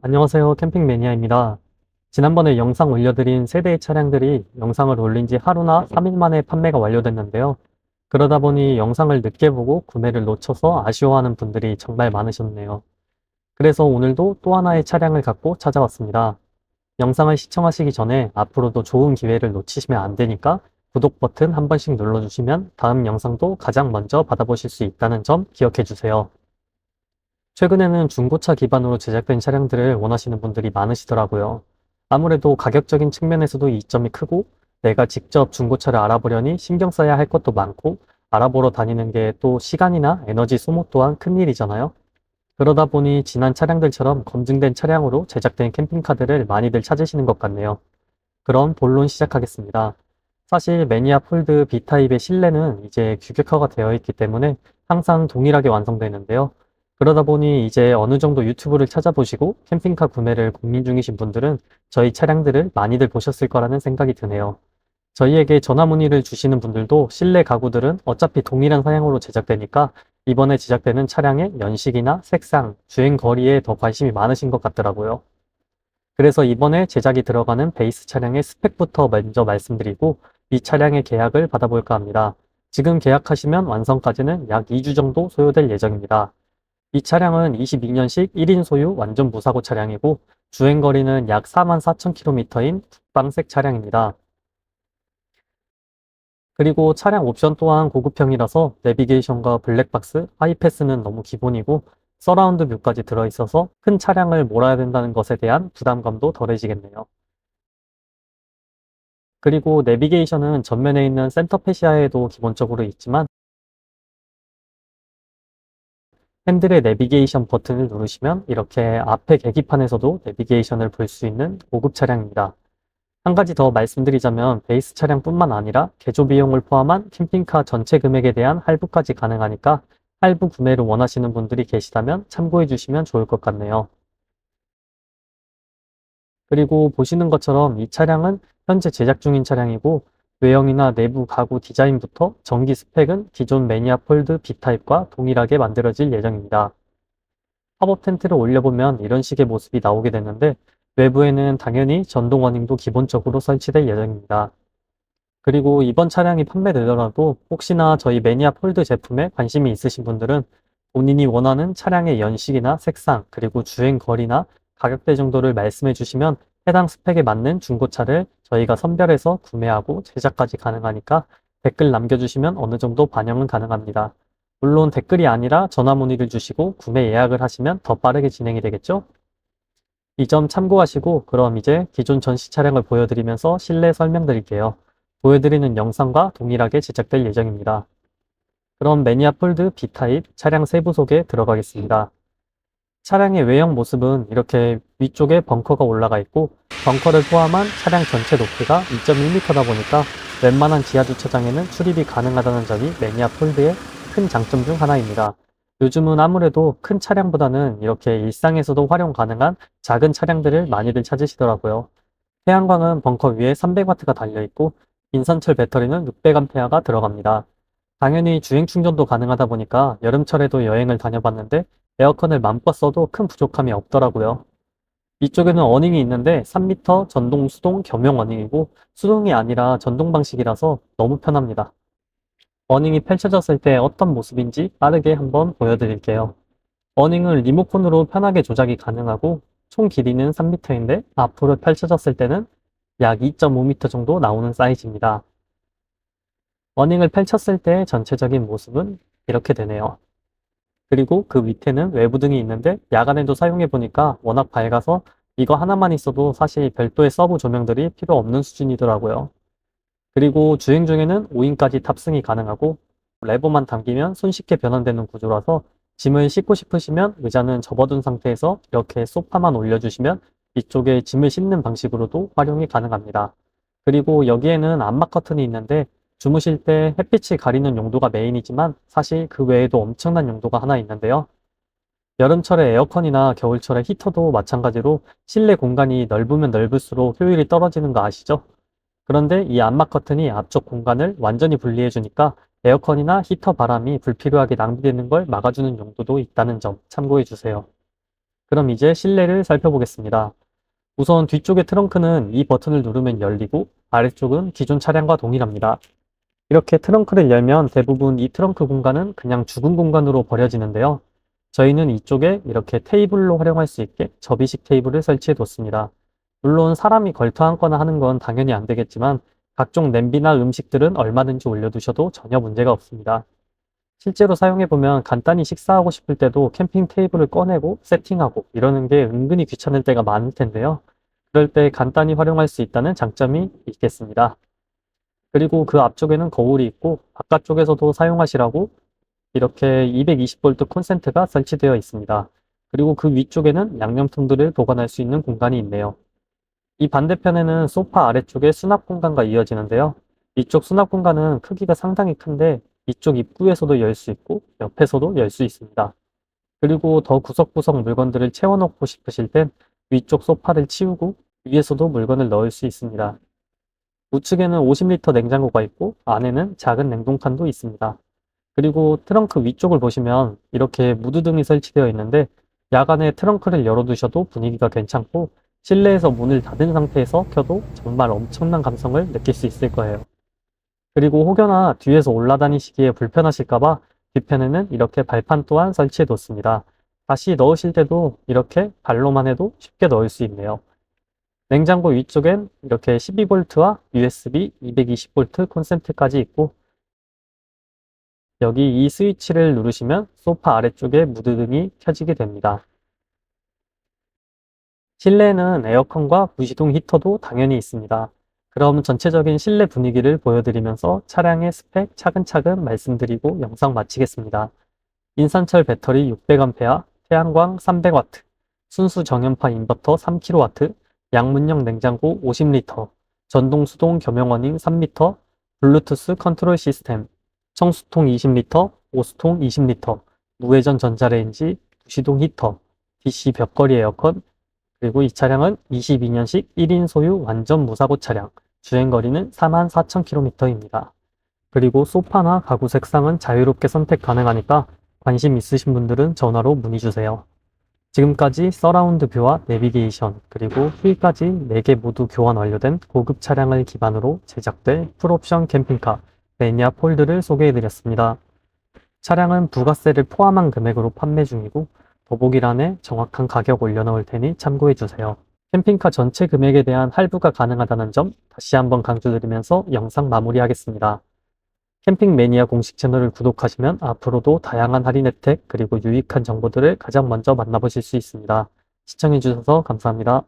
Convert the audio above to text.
안녕하세요. 캠핑 매니아입니다. 지난번에 영상 올려드린 세대의 차량들이 영상을 올린 지 하루나 3일 만에 판매가 완료됐는데요. 그러다 보니 영상을 늦게 보고 구매를 놓쳐서 아쉬워하는 분들이 정말 많으셨네요. 그래서 오늘도 또 하나의 차량을 갖고 찾아왔습니다. 영상을 시청하시기 전에 앞으로도 좋은 기회를 놓치시면 안 되니까 구독 버튼 한 번씩 눌러주시면 다음 영상도 가장 먼저 받아보실 수 있다는 점 기억해 주세요. 최근에는 중고차 기반으로 제작된 차량들을 원하시는 분들이 많으시더라고요. 아무래도 가격적인 측면에서도 이점이 크고 내가 직접 중고차를 알아보려니 신경 써야 할 것도 많고 알아보러 다니는 게 또 시간이나 에너지 소모 또한 큰 일이잖아요. 그러다 보니 지난 차량들처럼 검증된 차량으로 제작된 캠핑카들을 많이들 찾으시는 것 같네요. 그럼 본론 시작하겠습니다. 사실 매니아 폴드 B타입의 실내는 이제 규격화가 되어 있기 때문에 항상 동일하게 완성되는데요. 그러다 보니 이제 어느 정도 유튜브를 찾아보시고 캠핑카 구매를 고민 중이신 분들은 저희 차량들을 많이들 보셨을 거라는 생각이 드네요. 저희에게 전화 문의를 주시는 분들도 실내 가구들은 어차피 동일한 사양으로 제작되니까 이번에 제작되는 차량의 연식이나 색상, 주행 거리에 더 관심이 많으신 것 같더라고요. 그래서 이번에 제작이 들어가는 베이스 차량의 스펙부터 먼저 말씀드리고 이 차량의 계약을 받아볼까 합니다. 지금 계약하시면 완성까지는 약 2주 정도 소요될 예정입니다. 이 차량은 22년식 1인 소유 완전 무사고 차량이고 주행거리는 약 44,000km인 국방색 차량입니다. 그리고 차량 옵션 또한 고급형이라서 내비게이션과 블랙박스, 하이패스는 너무 기본이고 서라운드 뷰까지 들어있어서 큰 차량을 몰아야 된다는 것에 대한 부담감도 덜해지겠네요. 그리고 내비게이션은 전면에 있는 센터 페시아에도 기본적으로 있지만 핸들의 내비게이션 버튼을 누르시면 이렇게 앞에 계기판에서도 내비게이션을 볼 수 있는 고급 차량입니다. 한 가지 더 말씀드리자면 베이스 차량뿐만 아니라 개조 비용을 포함한 캠핑카 전체 금액에 대한 할부까지 가능하니까 할부 구매를 원하시는 분들이 계시다면 참고해 주시면 좋을 것 같네요. 그리고 보시는 것처럼 이 차량은 현재 제작 중인 차량이고 외형이나 내부 가구 디자인부터 전기 스펙은 기존 매니아 폴드 B타입과 동일하게 만들어질 예정입니다. 팝업 텐트를 올려보면 이런 식의 모습이 나오게 되는데 외부에는 당연히 전동 워닝도 기본적으로 설치될 예정입니다. 그리고 이번 차량이 판매되더라도 혹시나 저희 매니아 폴드 제품에 관심이 있으신 분들은 본인이 원하는 차량의 연식이나 색상 그리고 주행 거리나 가격대 정도를 말씀해 주시면 해당 스펙에 맞는 중고차를 저희가 선별해서 구매하고 제작까지 가능하니까 댓글 남겨주시면 어느 정도 반영은 가능합니다. 물론 댓글이 아니라 전화 문의를 주시고 구매 예약을 하시면 더 빠르게 진행이 되겠죠? 이 점 참고하시고 그럼 이제 기존 전시 차량을 보여드리면서 실내 설명드릴게요. 보여드리는 영상과 동일하게 제작될 예정입니다. 그럼 매니아 폴드 B타입 차량 세부 소개 들어가겠습니다. 차량의 외형 모습은 이렇게 위쪽에 벙커가 올라가 있고 벙커를 포함한 차량 전체 높이가 2.1m다 보니까 웬만한 지하 주차장에는 출입이 가능하다는 점이 매니아 폴드의 큰 장점 중 하나입니다. 요즘은 아무래도 큰 차량보다는 이렇게 일상에서도 활용 가능한 작은 차량들을 많이들 찾으시더라고요. 태양광은 벙커 위에 300W가 달려있고 인산철 배터리는 600A가 들어갑니다. 당연히 주행 충전도 가능하다 보니까 여름철에도 여행을 다녀봤는데 에어컨을 맘껏 써도 큰 부족함이 없더라고요. 이쪽에는 어닝이 있는데 3m 전동 수동 겸용 어닝이고 수동이 아니라 전동 방식이라서 너무 편합니다. 어닝이 펼쳐졌을 때 어떤 모습인지 빠르게 한번 보여드릴게요. 어닝은 리모컨으로 편하게 조작이 가능하고 총 길이는 3m인데 앞으로 펼쳐졌을 때는 약 2.5m 정도 나오는 사이즈입니다. 어닝을 펼쳤을 때 전체적인 모습은 이렇게 되네요. 그리고 그 밑에는 외부등이 있는데 야간에도 사용해 보니까 워낙 밝아서 이거 하나만 있어도 사실 별도의 서브 조명들이 필요 없는 수준이더라고요. 그리고 주행 중에는 5인까지 탑승이 가능하고 레버만 당기면 손쉽게 변환되는 구조라서 짐을 싣고 싶으시면 의자는 접어둔 상태에서 이렇게 소파만 올려주시면 이쪽에 짐을 싣는 방식으로도 활용이 가능합니다. 그리고 여기에는 암막 커튼이 있는데 주무실 때 햇빛을 가리는 용도가 메인이지만 사실 그 외에도 엄청난 용도가 하나 있는데요. 여름철에 에어컨이나 겨울철에 히터도 마찬가지로 실내 공간이 넓으면 넓을수록 효율이 떨어지는 거 아시죠? 그런데 이 암막 커튼이 앞쪽 공간을 완전히 분리해 주니까 에어컨이나 히터 바람이 불필요하게 낭비되는 걸 막아주는 용도도 있다는 점 참고해 주세요. 그럼 이제 실내를 살펴보겠습니다. 우선 뒤쪽의 트렁크는 이 버튼을 누르면 열리고 아래쪽은 기존 차량과 동일합니다. 이렇게 트렁크를 열면 대부분 이 트렁크 공간은 그냥 죽은 공간으로 버려지는데요. 저희는 이쪽에 이렇게 테이블로 활용할 수 있게 접이식 테이블을 설치해 뒀습니다. 물론 사람이 걸터 앉거나 하는 건 당연히 안 되겠지만 각종 냄비나 음식들은 얼마든지 올려두셔도 전혀 문제가 없습니다. 실제로 사용해보면 간단히 식사하고 싶을 때도 캠핑 테이블을 꺼내고 세팅하고 이러는 게 은근히 귀찮을 때가 많을 텐데요. 그럴 때 간단히 활용할 수 있다는 장점이 있겠습니다. 그리고 그 앞쪽에는 거울이 있고 바깥쪽에서도 사용하시라고 이렇게 220V 콘센트가 설치되어 있습니다. 그리고 그 위쪽에는 양념통들을 보관할 수 있는 공간이 있네요. 이 반대편에는 소파 아래쪽에 수납 공간과 이어지는데요. 이쪽 수납 공간은 크기가 상당히 큰데 이쪽 입구에서도 열 수 있고 옆에서도 열 수 있습니다. 그리고 더 구석구석 물건들을 채워넣고 싶으실 땐 위쪽 소파를 치우고 위에서도 물건을 넣을 수 있습니다. 우측에는 50리터 냉장고가 있고 안에는 작은 냉동칸도 있습니다. 그리고 트렁크 위쪽을 보시면 이렇게 무드등이 설치되어 있는데 야간에 트렁크를 열어두셔도 분위기가 괜찮고 실내에서 문을 닫은 상태에서 켜도 정말 엄청난 감성을 느낄 수 있을 거예요. 그리고 혹여나 뒤에서 올라다니시기에 불편하실까봐 뒤편에는 이렇게 발판 또한 설치해 뒀습니다. 다시 넣으실 때도 이렇게 발로만 해도 쉽게 넣을 수 있네요. 냉장고 위쪽엔 이렇게 12V와 USB 220V 콘센트까지 있고 여기 이 스위치를 누르시면 소파 아래쪽에 무드등이 켜지게 됩니다. 실내에는 에어컨과 무시동 히터도 당연히 있습니다. 그럼 전체적인 실내 분위기를 보여드리면서 차량의 스펙 차근차근 말씀드리고 영상 마치겠습니다. 인산철 배터리 600A, 태양광 300W, 순수 정연파 인버터 3kW, 양문형 냉장고 50L, 전동 수동 겸용어닝 3m, 블루투스 컨트롤 시스템, 청수통 20L, 오수통 20L, 무회전 전자레인지, 부시동 히터, DC 벽걸이 에어컨, 그리고 이 차량은 22년식 1인 소유 완전 무사고 차량, 주행거리는 44,000km입니다. 그리고 소파나 가구 색상은 자유롭게 선택 가능하니까 관심 있으신 분들은 전화로 문의 주세요. 지금까지 서라운드 뷰와 내비게이션, 그리고 휠까지 4개 모두 교환 완료된 고급 차량을 기반으로 제작될 풀옵션 캠핑카 매니아 폴드를 소개해드렸습니다. 차량은 부가세를 포함한 금액으로 판매 중이고 더보기란에 정확한 가격 올려놓을 테니 참고해주세요. 캠핑카 전체 금액에 대한 할부가 가능하다는 점 다시 한번 강조드리면서 영상 마무리하겠습니다. 캠핑 매니아 공식 채널을 구독하시면 앞으로도 다양한 할인 혜택 그리고 유익한 정보들을 가장 먼저 만나보실 수 있습니다. 시청해주셔서 감사합니다.